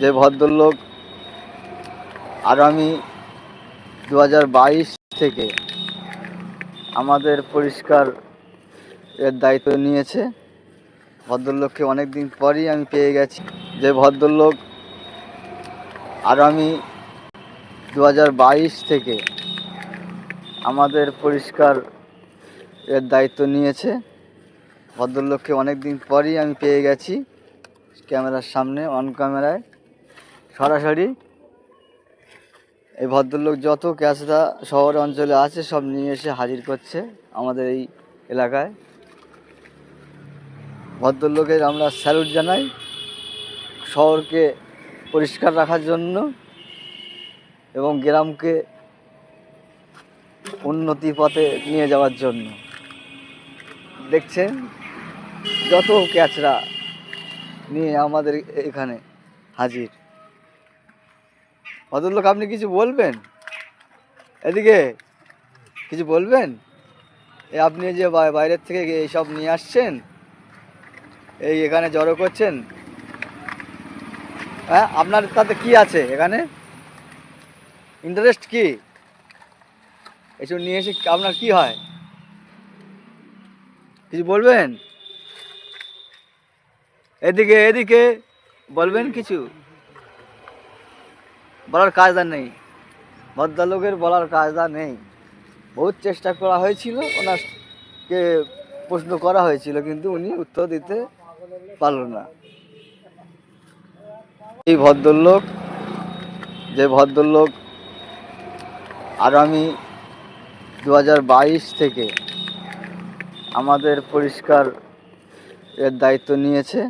যে ভদ্রলোক আগামী দু হাজার বাইশ থেকে আমাদের পরিষ্কার এর দায়িত্ব নিয়েছে। ভদ্রলোককে অনেক দিন পরই আমি পেয়ে গেছি। যে ভদ্রলোক আগামী দু হাজার বাইশ থেকে আমাদের পরিষ্কার এর দায়িত্ব নিয়েছে। ভদ্রলোককে অনেক দিন পরই আমি পেয়ে গেছি ক্যামেরার সামনে, অন ক্যামেরায়। সরাসরি এই ভদ্রলোক যত ক্যাশরা শহর অঞ্চলে আছে, সব নিয়ে এসে হাজির করছে আমাদের এই এলাকায়। ভদ্রলোকের আমরা স্যালুট জানাই শহরকে পরিষ্কার রাখার জন্য এবং গ্রামকে উন্নতি পথে নিয়ে যাওয়ার জন্য। দেখছেন যত ক্যাচরা নিয়ে আমাদের এখানে হাজির। ভদ্রলোক আপনি কিছু বলবেন? এদিকে, কিছু বলবেন? এই আপনি যে বাইরের থেকে এইসব নিয়ে আসছেন, এই এখানে জড়ো করছেন হ্যাঁ? আপনার তাতে কি আছে এখানে? ইন্টারেস্ট কি? এসব নিয়ে এসে আপনার কি হয়? কিছু বলবেন? এদিকে এদিকে, বলবেন কিছু? বলার কায়দা নেই। ভদ্রলোকের বলার কায়দা নেই। বহুত চেষ্টা করা হয়েছিল, ওনাকে প্রশ্ন করা হয়েছিল, কিন্তু উনি উত্তর দিতে পারল না। এই ভদ্রলোক, যে ভদ্রলোক আগামী দু হাজার বাইশ থেকে আমাদের পরিষ্কার এর দায়িত্ব নিয়েছে।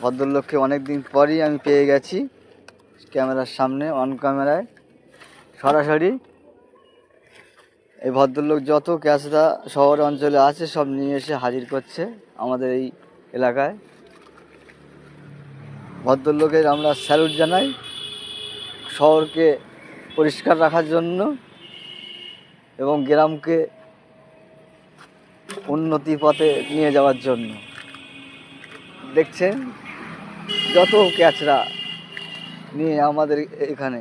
ভদ্রলোককে অনেক দিন পরই আমি পেয়ে গেছি। ক্যামেরার সামনে অন ক্যামেরায়। সরাসরি এই ভদ্রলোক যত ক্যাচরা শহর অঞ্চলে আছে, সব নিয়ে এসে হাজির করছে আমাদের এই এলাকায়। ভদ্রলোকের আমরা স্যালুট জানাই শহরকে পরিষ্কার রাখার জন্য এবং গ্রামকে উন্নতি পথে নিয়ে যাওয়ার জন্য। দেখছেন? যত ক্যাচরা নিয়ে আমাদের এখানে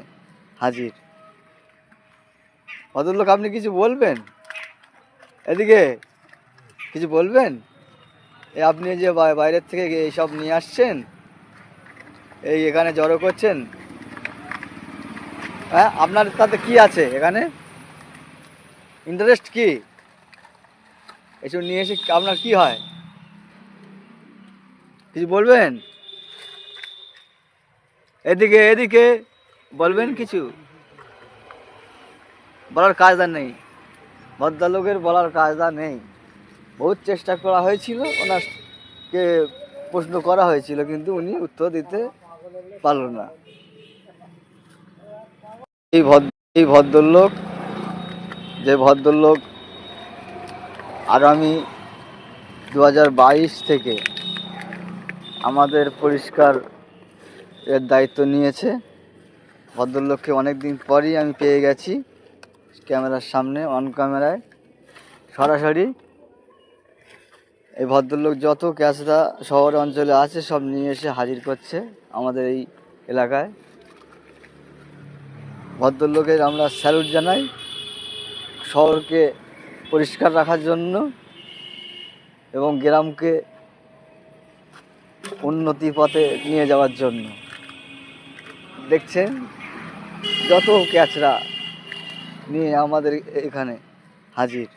হাজির। ভদ্রলোক আপনি কিছু বলবেন? এদিকে কিছু বলবেন? এই আপনি যে বাইরের থেকে এইসব নিয়ে আসছেন, এই এখানে জড়ো করছেন হ্যাঁ? আপনার তাতে কি আছে এখানে? ইন্টারেস্ট কি? এসব নিয়ে এসে আপনার কি হয়? কিছু বলবেন? এদিকে এদিকে। বলবেন কিছু? বলার কায়দা নেই। ভদ্রলোকের বলার কায়দা নেই। বহুত চেষ্টা করা হয়েছিল, ওনাকে প্রশ্ন করা হয়েছিল, কিন্তু উনি উত্তর দিতে পারল না। এই ভদ্র, এই ভদ্রলোক, যে ভদ্রলোক আগামী দু হাজার বাইশ থেকে আমাদের পরিষ্কার এর দায়িত্ব নিয়েছে। ভদ্রলোককে অনেক দিন পরই আমি পেয়ে গেছি ক্যামেরার সামনে অন ক্যামেরায় সরাসরি এই ভদ্রলোক যত ক্যাচরা শহর অঞ্চলে আছে, সব নিয়ে এসে হাজির করছে আমাদের এই এলাকায়। ভদ্রলোকের আমরা স্যালুট জানাই শহরকে পরিষ্কার রাখার জন্য এবং গ্রামকে উন্নতি পথে নিয়ে যাওয়ার জন্য। দেখছেন? যত ক্যাচরা নিয়ে আমাদের এখানে হাজির।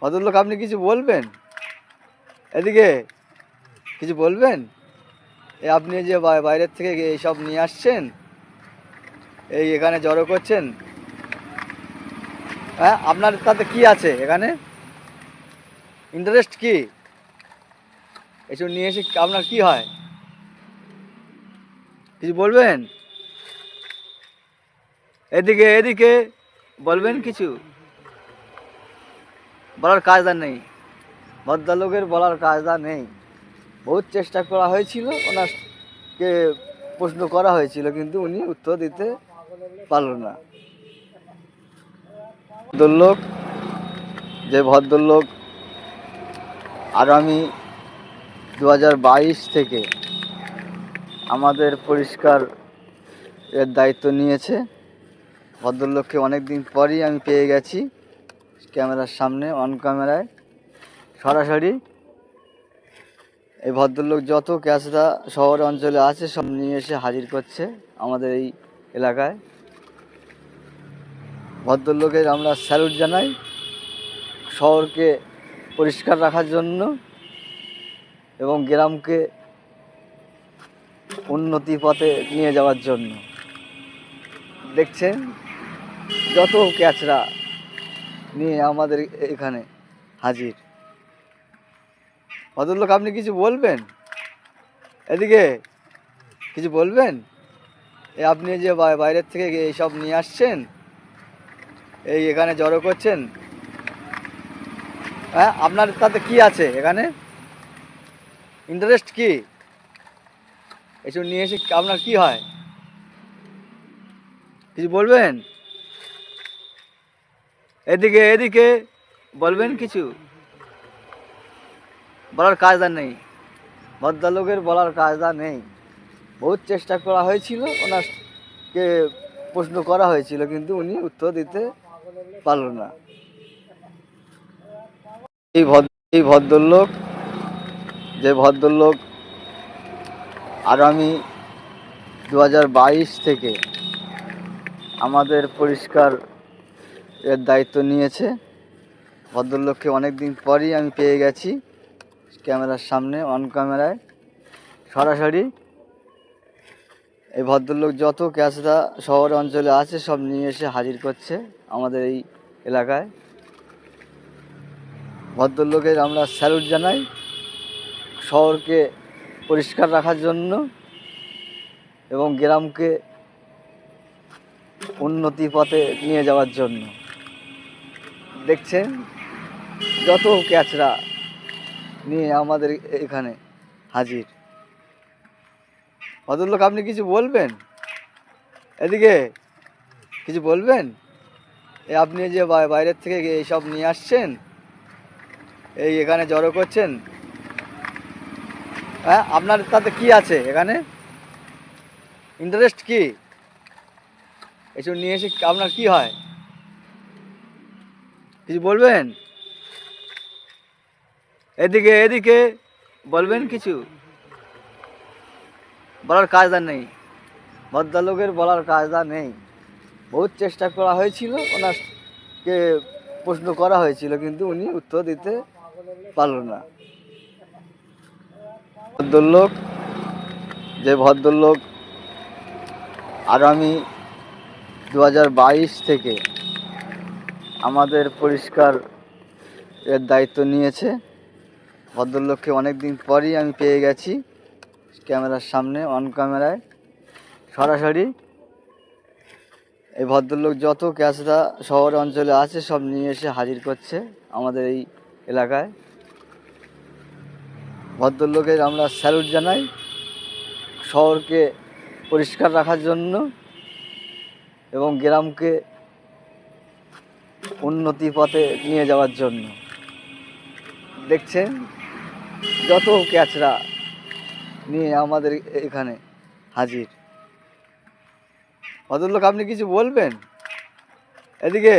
ভদ্রলোক আপনি কিছু বলবেন? এদিকে কিছু বলবেন? আপনি যে বাইরের থেকে এইসব নিয়ে আসছেন? এই এখানে জড়ো করছেন? হ্যাঁ আপনার তাতে কি আছে এখানে? ইন্টারেস্ট কি? এসব নিয়ে এসে আপনার কি হয়? কিছু বলবেন? এদিকে এদিকে, বলবেন কিছু? বলার কায়দা নেই। ভদ্রলোকের বলার কায়দা নেই। বহুত চেষ্টা করা হয়েছিল, ওনাকে প্রশ্ন করা হয়েছিল, কিন্তু উনি উত্তর দিতে পারল না। ভদ্রলোক, যে ভদ্রলোক আগামী দু হাজার বাইশ থেকে আমাদের পরিষ্কার এর দায়িত্ব নিয়েছে। ভদ্রলোককে অনেক দিন পরই আমি পেয়ে গেছি ক্যামেরার সামনে, অন ক্যামেরায়। সরাসরি এই ভদ্রলোক যত ক্যাশরা শহর অঞ্চলে আছে, সব নিয়ে এসে হাজির করছে আমাদের এই এলাকায়। ভদ্রলোকের আমরা স্যালুট জানাই শহরকে পরিষ্কার রাখার জন্য এবং গ্রামকে উন্নতি পথে নিয়ে যাওয়ার জন্য। দেখছেন? যত ক্যাচরা নিয়ে আমাদের এখানে হাজির। ভদ্রলোক, আপনি কিছু বলবেন? এদিকে কিছু বলবেন? এই আপনি যে বাইরের থেকে এইসব নিয়ে আসছেন? এই এখানে জড়ো করছেন? হ্যাঁ আপনার তাতে কি আছে এখানে? ইন্টারেস্ট কি? এসব নিয়ে এসে আপনার কি হয়? কিছু বলবেন? এদিকে এদিকে, বলবেন কিছু? বলার কায়দা নেই। ভদ্রলোকের বলার কায়দা নেই। বহুত চেষ্টা করা হয়েছিল, ওনাকে প্রশ্ন করা হয়েছিল, কিন্তু উনি উত্তর দিতে পারল না। এই ভদ্র, এই ভদ্রলোক, যে ভদ্রলোক আগামী দু হাজার বাইশ থেকে আমাদের পরিষ্কার এর দায়িত্ব নিয়েছে। ভদ্রলোককে অনেক দিন পরই আমি পেয়ে গেছি ক্যামেরার সামনে অন ক্যামেরায় সরাসরি এই ভদ্রলোক যত ক্যাচরা শহর অঞ্চলে আছে, সব নিয়ে এসে হাজির করছে আমাদের এই এলাকায়। ভদ্রলোকের আমরা স্যালুট জানাই। শহরকে পরিষ্কার রাখার জন্য এবং গ্রামকে উন্নতি পথে নিয়ে যাওয়ার জন্য। দেখছেন? যত ক্যাচরা নিয়ে আমাদের এখানে হাজির। ভদ্রলোক আপনি কিছু বলবেন? এদিকে কিছু বলবেন? এই আপনি যে বাইরের থেকে এইসব নিয়ে আসছেন? এই এখানে জড়ো করছেন? হ্যাঁ আপনার তাতে কি আছে এখানে? ইন্টারেস্ট কি? এসব নিয়ে এসে আপনার কি হয়? কিছু বলবেন? এদিকে এদিকে বলবেন কিছু? বলার কায়দা নেই। ভদ্রলোকের বলার কায়দা নেই। বহুত চেষ্টা করা হয়েছিল, ওনাকে প্রশ্ন করা হয়েছিল, কিন্তু উনি উত্তর দিতে পারল না। ভদ্রলোক, যে ভদ্রলোক আগামী দু হাজার বাইশ থেকে আমাদের পরিষ্কার এর দায়িত্ব নিয়েছে। ভদ্রলোককে অনেক দিন পরই আমি পেয়ে গেছি ক্যামেরার সামনে, অন ক্যামেরায়। সরাসরি এই ভদ্রলোক যত ক্যাশরা শহর অঞ্চলে আছে সব নিয়ে এসে হাজির করছে আমাদের এই এলাকায়। ভদ্রলোকের আমরা স্যালুট জানাই শহরকে পরিষ্কার রাখার জন্য এবং গ্রামকে উন্নতি পথে নিয়ে যাওয়ার জন্য। দেখছেন? যত ক্যাচরা নিয়ে আমাদের এখানে হাজির। ভদ্রলোক, আপনি কিছু বলবেন? এদিকে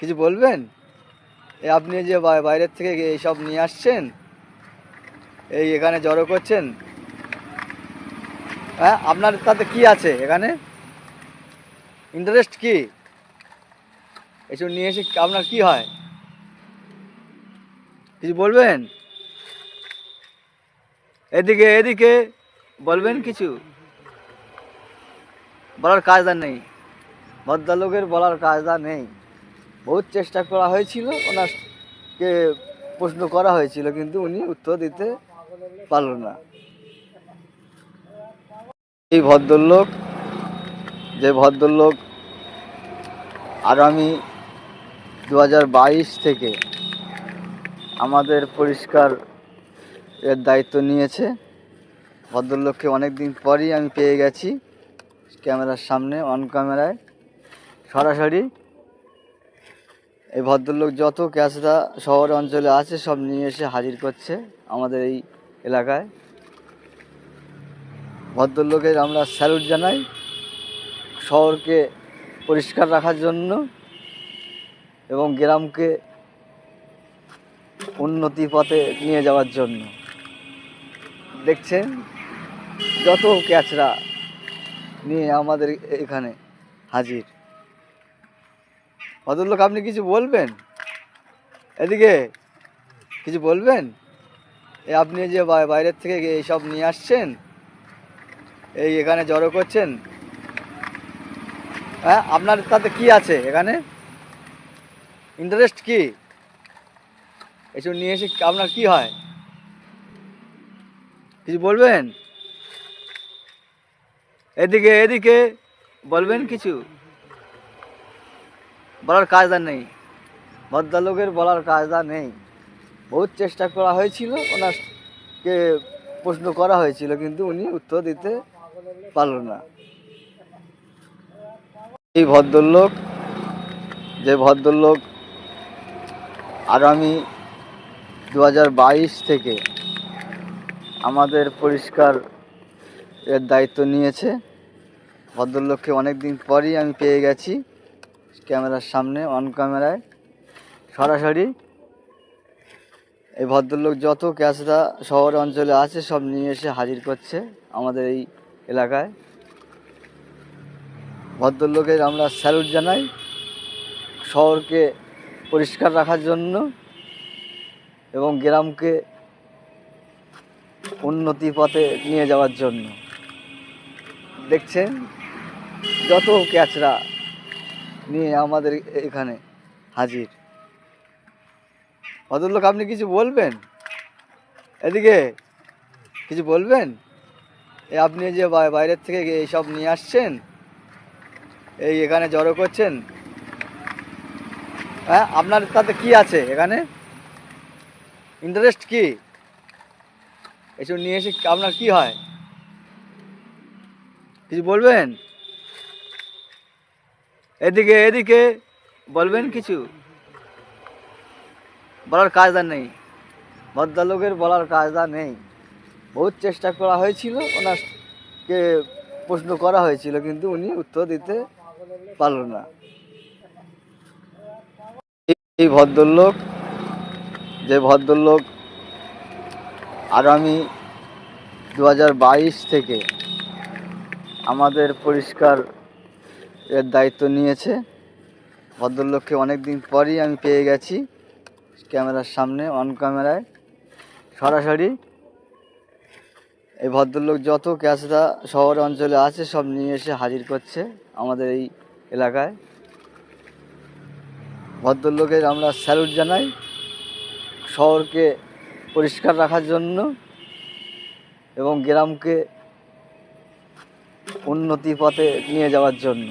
কিছু বলবেন? আপনি যে বাইরের থেকে এইসব নিয়ে আসছেন? এই এখানে জড়ো করছেন? হ্যাঁ আপনার তাতে কি আছে এখানে? ইন্টারেস্ট কি? এসব নিয়ে এসে আপনার কি হয়? কিছু বলবেন? এদিকে এদিকে, বলবেন কিছু? বলার কায়দা নেই। ভদ্রলোকের বলার কায়দা নেই। বহুত চেষ্টা করা হয়েছিল ওনাকে প্রশ্ন করা হয়েছিল, কিন্তু উনি উত্তর দিতে পারল না। এই ভদ্রলোক, যে ভদ্রলোক আগামী দু হাজার বাইশ থেকে আমাদের পরিষ্কার এর দায়িত্ব নিয়েছে। ভদ্রলোককে অনেক দিন পরই আমি পেয়ে গেছি ক্যামেরার সামনে, অন ক্যামেরায়। সরাসরি এই ভদ্রলোক যত ক্যাশরা শহর অঞ্চলে আছে সব নিয়ে এসে হাজির করছে। আমাদের এই এলাকায়। ভদ্রলোকের আমরা স্যালুট জানাই শহরকে পরিষ্কার রাখার জন্য এবং গ্রামকে উন্নতি পথে নিয়ে যাওয়ার জন্য। দেখছেন? যত ক্যাচরা নিয়ে আমাদের এখানে হাজির। ভদ্রলোক, আপনি কিছু বলবেন? এদিকে কিছু বলবেন? আপনি যে বাইরের থেকে এইসব নিয়ে আসছেন, এই এখানে জড়ো করছেন হ্যাঁ আপনার তাতে কি আছে এখানে? ইন্টারেস্ট কি? এসব নিয়ে এসে আপনার কি হয়? কিছু বলবেন? এদিকে এদিকে, বলবেন কিছু? বলার কায়দা নেই। ভদ্রলোকের বলার কায়দা নেই। বহুত চেষ্টা করা হয়েছিল, ওনাকে প্রশ্ন করা হয়েছিল, কিন্তু উনি উত্তর দিতে পারল না। এই ভদ্রলোক, যে ভদ্রলোক আগামী দু হাজার বাইশ থেকে আমাদের পরিষ্কার এর দায়িত্ব নিয়েছে। ভদ্রলোককে অনেক দিন পরই আমি পেয়ে গেছি, ক্যামেরার সামনে, অন ক্যামেরায়। সরাসরি এই ভদ্রলোক যত ক্যাশরা শহর অঞ্চলে আছে, সব নিয়ে এসে হাজির করছে আমাদের এই এলাকায়। ভদ্রলোকের আমরা স্যালুট জানাই শহরকে পরিষ্কার রাখার জন্য এবং গ্রামকে উন্নতি পথে নিয়ে যাওয়ার জন্য। দেখছেন যত ক্যাচরা নিয়ে আমাদের এখানে হাজির। ভদ্রলোক আপনি কিছু বলবেন? এদিকে কিছু বলবেন? এই আপনি যে বাইরের থেকে এইসব নিয়ে আসছেন, এই এখানে জড়ো করছেন হ্যাঁ? আপনার তাতে কি আছে এখানে? ইন্টারেস্ট কি? এসব নিয়ে এসে আপনার কি হয়? কিছু বলবেন? এদিকে এদিকে বলবেন কিছু? বলার কায়দা নেই। ভদ্রলোকের বলার কায়দা নেই। বহুত চেষ্টা করা হয়েছিল, ওনাকে প্রশ্ন করা হয়েছিল, কিন্তু উনি উত্তর দিতে পারল না। এই- এই ভদ্রলোক, যে ভদ্রলোক আগামী দু হাজার বাইশ থেকে আমাদের পরিষ্কার এর দায়িত্ব নিয়েছে। ভদ্রলোককে অনেক দিন পরই আমি পেয়ে গেছি। ক্যামেরার সামনে অন ক্যামেরায় সরাসরি এই ভদ্রলোক যত ক্যাচরা শহর অঞ্চলে আছে, সব নিয়ে এসে হাজির করছে আমাদের এই এলাকায়। ভদ্রলোকের আমরা স্যালুট জানাই শহরকে পরিষ্কার রাখার জন্য এবং গ্রামকে উন্নতি পথে নিয়ে যাওয়ার জন্য।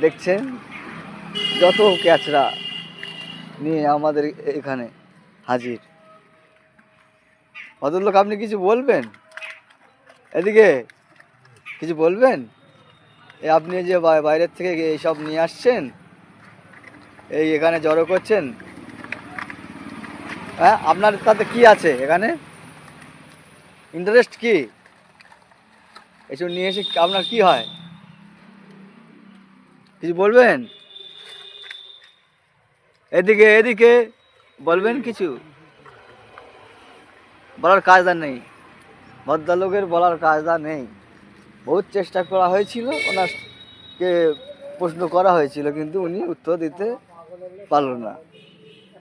দেখছেন? যত ক্যাচরা নিয়ে আমাদের এখানে হাজির। ভদ্রলোক আপনি কিছু বলবেন? এদিকে কিছু বলবেন? এই আপনি যে বাইরের থেকে এইসব নিয়ে আসছেন, এই এখানে জড়ো করছেন হ্যাঁ? আপনার তাতে কি আছে এখানে? ইন্টারেস্ট কি? এসব নিয়ে এসে আপনার কি হয়? কিছু বলবেন? এদিকে এদিকে। বলবেন কিছু? বলার কায়দা নেই। ভদ্রলোকের বলার কায়দা নেই। বহুত চেষ্টা করা হয়েছিল, ওনাকে প্রশ্ন করা হয়েছিল, কিন্তু উনি উত্তর দিতে পারল না।